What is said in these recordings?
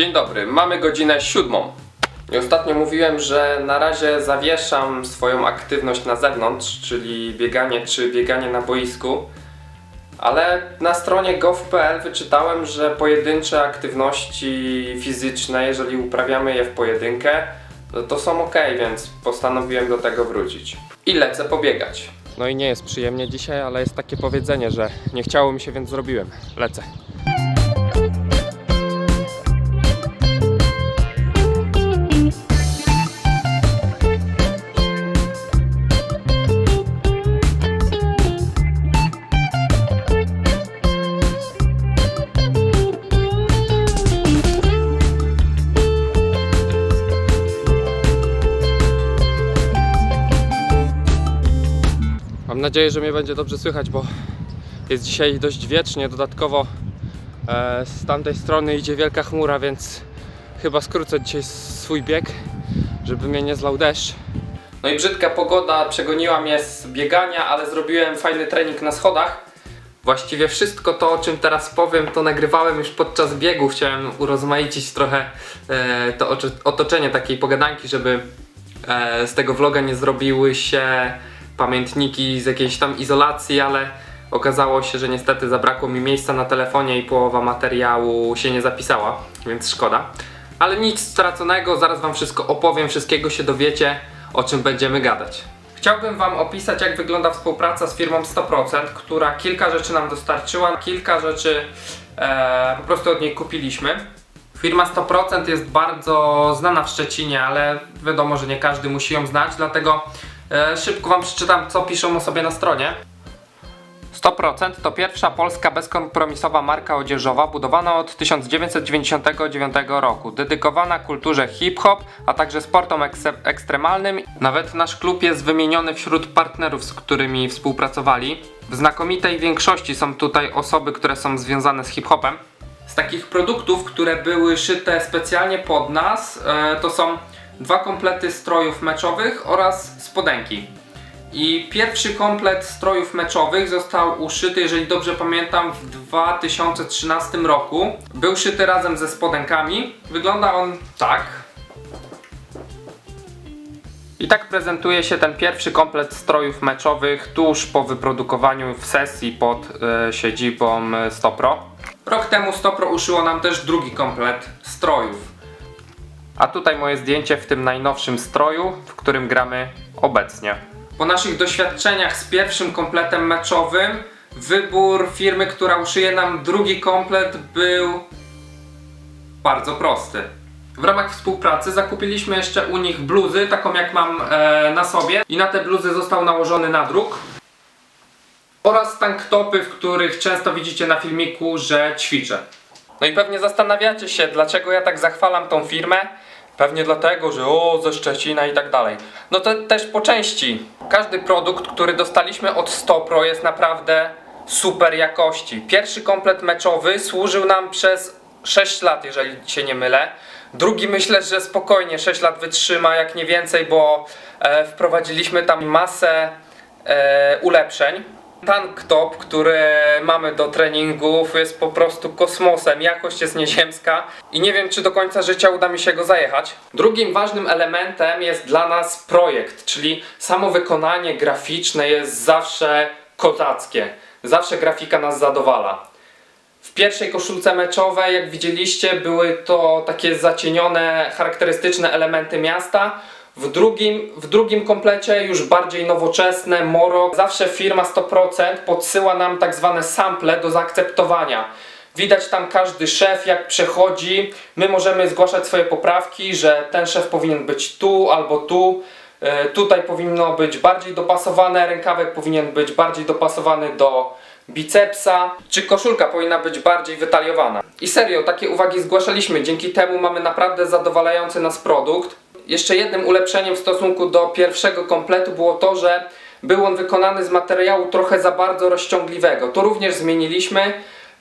Dzień dobry, mamy godzinę siódmą. Ostatnio mówiłem, że na razie zawieszam swoją aktywność na zewnątrz, czyli bieganie czy bieganie na boisku. Ale na stronie gov.pl wyczytałem, że pojedyncze aktywności fizyczne, jeżeli uprawiamy je w pojedynkę, no to są ok, więc postanowiłem do tego wrócić. I lecę pobiegać. No i nie jest przyjemnie dzisiaj, ale jest takie powiedzenie, że nie chciało mi się, więc zrobiłem. Lecę. Mam nadzieję, że mnie będzie dobrze słychać, bo jest dzisiaj dość wiecznie. Dodatkowo e, z tamtej strony idzie wielka chmura, więc chyba skrócę dzisiaj swój bieg, żeby mnie nie zlał deszcz. No i brzydka pogoda przegoniła mnie z biegania, ale zrobiłem fajny trening na schodach. Właściwie wszystko to, o czym teraz powiem, to nagrywałem już podczas biegu. Chciałem urozmaicić trochę e, to otoczenie takiej pogadanki, żeby e, z tego vloga nie zrobiły się pamiętniki z jakiejś tam izolacji, ale okazało się, że niestety zabrakło mi miejsca na telefonie i połowa materiału się nie zapisała, więc szkoda. Ale nic straconego, zaraz Wam wszystko opowiem, wszystkiego się dowiecie, o czym będziemy gadać. Chciałbym Wam opisać, jak wygląda współpraca z firmą 100%, która kilka rzeczy nam dostarczyła, kilka rzeczy e, po prostu od niej kupiliśmy. Firma 100% jest bardzo znana w Szczecinie, ale wiadomo, że nie każdy musi ją znać, dlatego szybko Wam przeczytam, co piszą o sobie na stronie. 100% to pierwsza polska bezkompromisowa marka odzieżowa budowana od 1999 roku, dedykowana kulturze hip-hop, a także sportom ekstremalnym. Nawet nasz klub jest wymieniony wśród partnerów, z którymi współpracowali. W znakomitej większości są tutaj osoby, które są związane z hip-hopem. Z takich produktów, które były szyte specjalnie pod nas, e, to są dwa komplety strojów meczowych oraz spodenki. I pierwszy komplet strojów meczowych został uszyty, jeżeli dobrze pamiętam, w 2013 roku. Był szyty razem ze spodenkami. Wygląda on tak. I tak prezentuje się ten pierwszy komplet strojów meczowych tuż po wyprodukowaniu w sesji pod e, siedzibą Stopro. Rok temu Stopro uszyło nam też drugi komplet strojów. A tutaj moje zdjęcie w tym najnowszym stroju, w którym gramy obecnie. Po naszych doświadczeniach z pierwszym kompletem meczowym, wybór firmy, która uszyje nam drugi komplet był bardzo prosty. W ramach współpracy zakupiliśmy jeszcze u nich bluzy, taką jak mam e, na sobie i na te bluzy został nałożony nadruk oraz tanktopy, w których często widzicie na filmiku, że ćwiczę. No i pewnie zastanawiacie się, dlaczego ja tak zachwalam tą firmę. Pewnie dlatego, że o, ze Szczecina i tak dalej. No to też po części. Każdy produkt, który dostaliśmy od Stopro jest naprawdę super jakości. Pierwszy komplet meczowy służył nam przez 6 lat, jeżeli się nie mylę. Drugi myślę, że spokojnie 6 lat wytrzyma, jak nie więcej, bo e, wprowadziliśmy tam masę e, ulepszeń. Tank top, który mamy do treningów jest po prostu kosmosem, jakość jest nieziemska i nie wiem czy do końca życia uda mi się go zajechać. Drugim ważnym elementem jest dla nas projekt, czyli samo wykonanie graficzne jest zawsze kozackie. Zawsze grafika nas zadowala. W pierwszej koszulce meczowej, jak widzieliście, były to takie zacienione, charakterystyczne elementy miasta. W drugim, w drugim komplecie już bardziej nowoczesne, moro. Zawsze firma 100% podsyła nam tak zwane sample do zaakceptowania. Widać tam każdy szef jak przechodzi. My możemy zgłaszać swoje poprawki, że ten szef powinien być tu albo tu. E, Tutaj powinno być bardziej dopasowane, rękawek powinien być bardziej dopasowany do bicepsa, czy koszulka powinna być bardziej wytaliowana. I serio, takie uwagi zgłaszaliśmy, dzięki temu mamy naprawdę zadowalający nas produkt. Jeszcze jednym ulepszeniem w stosunku do pierwszego kompletu było to, że był on wykonany z materiału trochę za bardzo rozciągliwego. To również zmieniliśmy.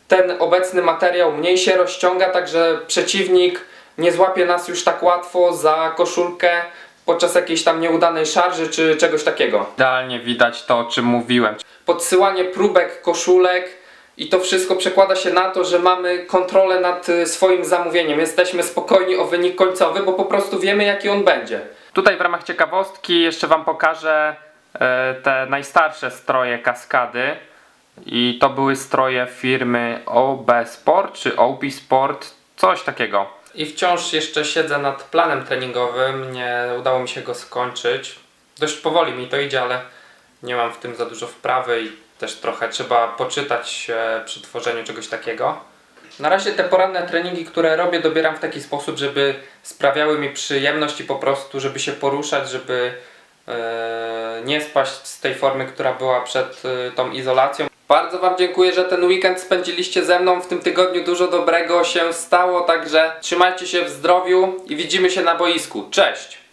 Ten obecny materiał mniej się rozciąga, także przeciwnik nie złapie nas już tak łatwo za koszulkę podczas jakiejś tam nieudanej szarży czy czegoś takiego. Idealnie widać to, o czym mówiłem. Podsyłanie próbek koszulek I to wszystko przekłada się na to, że mamy kontrolę nad y, swoim zamówieniem. Jesteśmy spokojni o wynik końcowy, bo po prostu wiemy jaki on będzie. Tutaj w ramach ciekawostki jeszcze Wam pokażę e, te najstarsze stroje kaskady. I to były stroje firmy OB Sport czy OB Sport, coś takiego. I wciąż jeszcze siedzę nad planem treningowym, nie udało mi się go skończyć. Dość powoli mi to idzie, ale nie mam w tym za dużo wprawy i też trochę trzeba poczytać e, przy tworzeniu czegoś takiego. Na razie te poranne treningi, które robię, dobieram w taki sposób, żeby sprawiały mi przyjemność i po prostu, żeby się poruszać, żeby e, nie spaść z tej formy, która była przed e, tą izolacją. Bardzo Wam dziękuję, że ten weekend spędziliście ze mną. W tym tygodniu dużo dobrego się stało, także trzymajcie się w zdrowiu i widzimy się na boisku. Cześć!